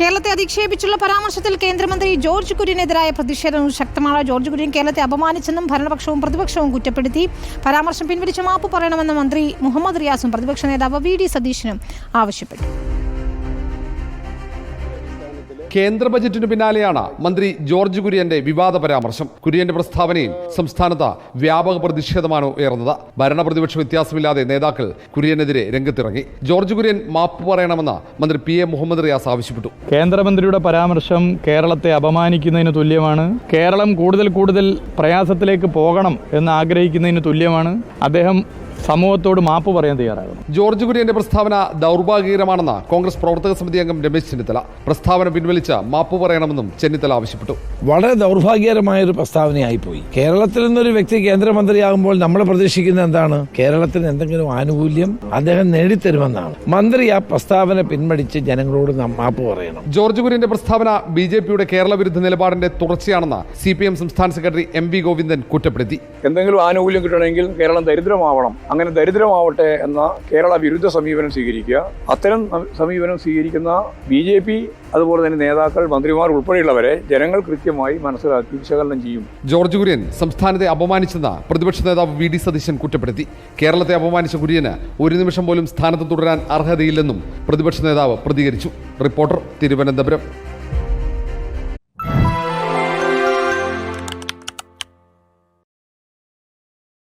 കേരളത്തെ അധിക്ഷേപിച്ചുള്ള പരാമർശത്തിൽ കേന്ദ്രമന്ത്രി ജോർജ് കുര്യനെതിരായ പ്രതിഷേധം ശക്തമാണ് ജോർജ് കുര്യൻ കേരളത്തെ അപമാനിച്ചെന്നും ഭരണപക്ഷവും പ്രതിപക്ഷവും കുറ്റപ്പെടുത്തി. പരാമർശം പിൻവലിച്ച് മാപ്പ് പറയണമെന്ന് മന്ത്രി മുഹമ്മദ് റിയാസും പ്രതിപക്ഷ നേതാവ് വി ഡി സതീശനും ആവശ്യപ്പെട്ടു. കേന്ദ്ര ബജറ്റിന് പിന്നാലെയാണ് മന്ത്രി ജോർജ് കുര്യന്റെ വിവാദ പരാമർശം. കുര്യന്റെ പ്രസ്താവനയിൽ സംസ്ഥാനത്ത് വ്യാപക പ്രതിഷേധമാണ് ഉയർന്നത്. ഭരണ പ്രതിപക്ഷ വ്യത്യാസമില്ലാതെ നേതാക്കൾ കുര്യനെതിരെ രംഗത്തിറങ്ങി. ജോർജ് കുര്യൻ മാപ്പ് പറയണമെന്ന് മന്ത്രി പി എ മുഹമ്മദ് റിയാസ് ആവശ്യപ്പെട്ടു. കേന്ദ്രമന്ത്രിയുടെ പരാമർശം കേരളത്തെ അപമാനിക്കുന്നതിന് തുല്യമാണ്. കേരളം കൂടുതൽ കൂടുതൽ പ്രയാസത്തിലേക്ക് പോകണം എന്ന് ആഗ്രഹിക്കുന്നതിന് തുല്യമാണ്. അദ്ദേഹം സമൂഹത്തോട് മാപ്പ് പറയാൻ തയ്യാറാകണം ജോർജ് കുര്യന്റെ പ്രസ്താവന ദൗർഭാഗ്യകരമാണെന്ന് കോൺഗ്രസ് പ്രവർത്തക സമിതി അംഗം രമേശ് ചെന്നിത്തല പ്രസ്താവന പിൻവലിച്ച മാപ്പ് പറയണമെന്നും ചെന്നിത്തല ആവശ്യപ്പെട്ടു. വളരെ ദൗർഭാഗ്യകരമായ ഒരു പ്രസ്താവനയായി പോയി കേരളത്തിൽ നിന്നൊരു വ്യക്തി കേന്ദ്രമന്ത്രിയാകുമ്പോൾ നമ്മൾ പ്രതീക്ഷിക്കുന്നത് എന്താണ്? കേരളത്തിന് എന്തെങ്കിലും ആനുകൂല്യം അദ്ദേഹം നേടിത്തരുമെന്നാണ്. മന്ത്രി ആ പ്രസ്താവന പിൻവലിച്ച് ജനങ്ങളോട് മാപ്പ് പറയണം. ജോർജ് കുര്യന്റെ പ്രസ്താവന ബി ജെ പിയുടെ കേരള വിരുദ്ധ നിലപാടിന്റെ തുടർച്ചയാണെന്ന് സി പി എം സംസ്ഥാന സെക്രട്ടറി എം വി ഗോവിന്ദൻ കുറ്റപ്പെടുത്തി. എന്തെങ്കിലും ആനുകൂല്യം കിട്ടണമെങ്കിൽ കേരളം ദരിദ്രമാവണം. അങ്ങനെ ദരിദ്രമാവട്ടെ എന്ന കേരള വിരുദ്ധ സമീപനം സ്വീകരിക്കുക. അത്തരം സമീപനം സ്വീകരിക്കുന്ന ബി ജെ പി അതുപോലെ തന്നെ നേതാക്കൾ മന്ത്രിമാർ ഉൾപ്പെടെയുള്ളവരെ ജനങ്ങൾ കൃത്യമായി മനസ്സിലാക്കി വിശകലനം ചെയ്യും. ജോർജ് കുര്യൻ സംസ്ഥാനത്തെ അപമാനിച്ചെന്ന പ്രതിപക്ഷ നേതാവ് വി ഡി സതീശൻ കുറ്റപ്പെടുത്തി. കേരളത്തെ അപമാനിച്ച കുര്യന് ഒരു നിമിഷം പോലും സ്ഥാനത്ത് തുടരാൻ അർഹതയില്ലെന്നും പ്രതിപക്ഷ നേതാവ് പ്രതികരിച്ചു. റിപ്പോർട്ടർ തിരുവനന്തപുരം.